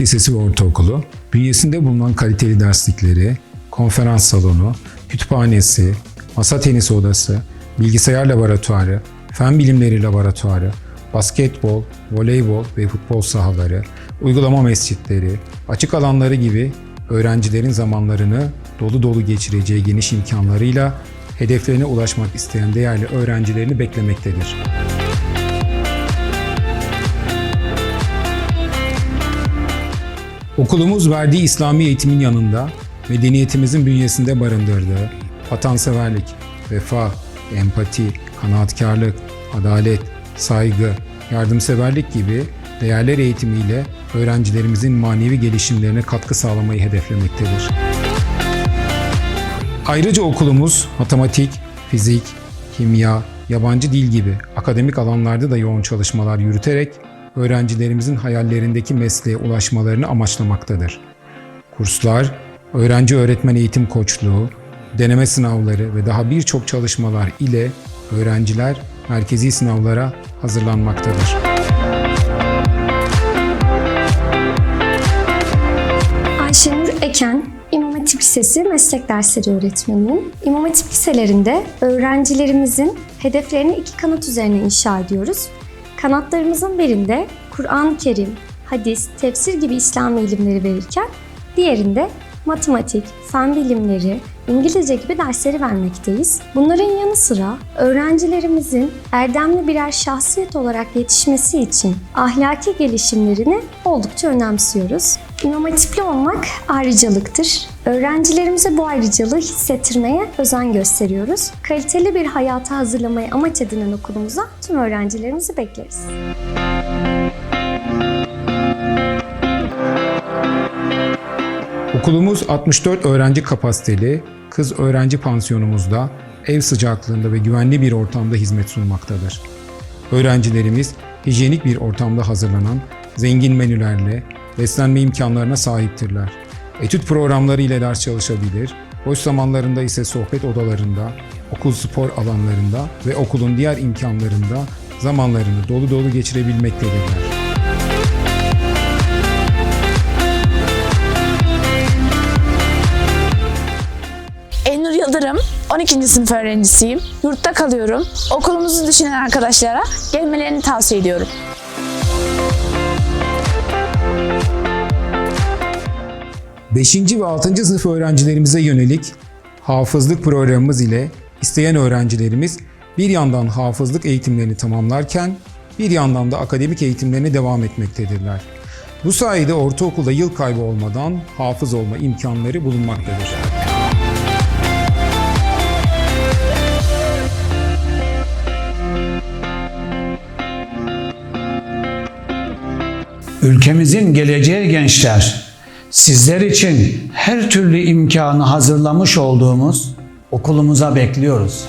Lisesi ve Ortaokulu, bünyesinde bulunan kaliteli derslikleri, konferans salonu, kütüphanesi, masa tenisi odası, bilgisayar laboratuvarı, fen bilimleri laboratuvarı, basketbol, voleybol ve futbol sahaları, uygulama mescitleri, açık alanları gibi öğrencilerin zamanlarını dolu dolu geçireceği geniş imkanlarıyla hedeflerine ulaşmak isteyen değerli öğrencilerini beklemektedir. Okulumuz verdiği İslami eğitimin yanında medeniyetimizin bünyesinde barındırdığı vatanseverlik, vefa, empati, kanaatkarlık, adalet, saygı, yardımseverlik gibi değerler eğitimiyle öğrencilerimizin manevi gelişimlerine katkı sağlamayı hedeflemektedir. Ayrıca okulumuz matematik, fizik, kimya, yabancı dil gibi akademik alanlarda da yoğun çalışmalar yürüterek öğrencilerimizin hayallerindeki mesleğe ulaşmalarını amaçlamaktadır. Kurslar, öğrenci öğretmen eğitim koçluğu, deneme sınavları ve daha birçok çalışmalar ile öğrenciler merkezi sınavlara hazırlanmaktadır. Ayşenur Eken, İmam Hatip Lisesi meslek dersleri öğretmeniyim. İmam Hatip liselerinde öğrencilerimizin hedeflerini iki kanat üzerine inşa ediyoruz. Kanatlarımızın birinde Kur'an-ı Kerim, hadis, tefsir gibi İslam ilimleri verirken diğerinde matematik, fen bilimleri, İngilizce gibi dersleri vermekteyiz. Bunların yanı sıra öğrencilerimizin erdemli birer şahsiyet olarak yetişmesi için ahlaki gelişimlerini oldukça önemsiyoruz. İmam Hatipli olmak ayrıcalıktır. Öğrencilerimize bu ayrıcalığı hissettirmeye özen gösteriyoruz. Kaliteli bir hayata hazırlamayı amaç edinen okulumuza tüm öğrencilerimizi bekleriz. Okulumuz 64 öğrenci kapasiteli kız öğrenci pansiyonumuzda ev sıcaklığında ve güvenli bir ortamda hizmet sunmaktadır. Öğrencilerimiz hijyenik bir ortamda hazırlanan zengin menülerle beslenme imkanlarına sahiptirler. Etüt programları ile ders çalışabilir, boş zamanlarında ise sohbet odalarında, okul spor alanlarında ve okulun diğer imkanlarında zamanlarını dolu dolu geçirebilmektedirler. Elnur Yıldırım, 12. sınıf öğrencisiyim. Yurtta kalıyorum. Okulumuzu düşünen arkadaşlara gelmelerini tavsiye ediyorum. Beşinci ve 6. sınıf öğrencilerimize yönelik hafızlık programımız ile isteyen öğrencilerimiz bir yandan hafızlık eğitimlerini tamamlarken bir yandan da akademik eğitimlerine devam etmektedirler. Bu sayede ortaokulda yıl kaybı olmadan hafız olma imkanları bulunmaktadır. Ülkemizin geleceği gençler, sizler için her türlü imkanı hazırlamış olduğumuz okulumuza bekliyoruz.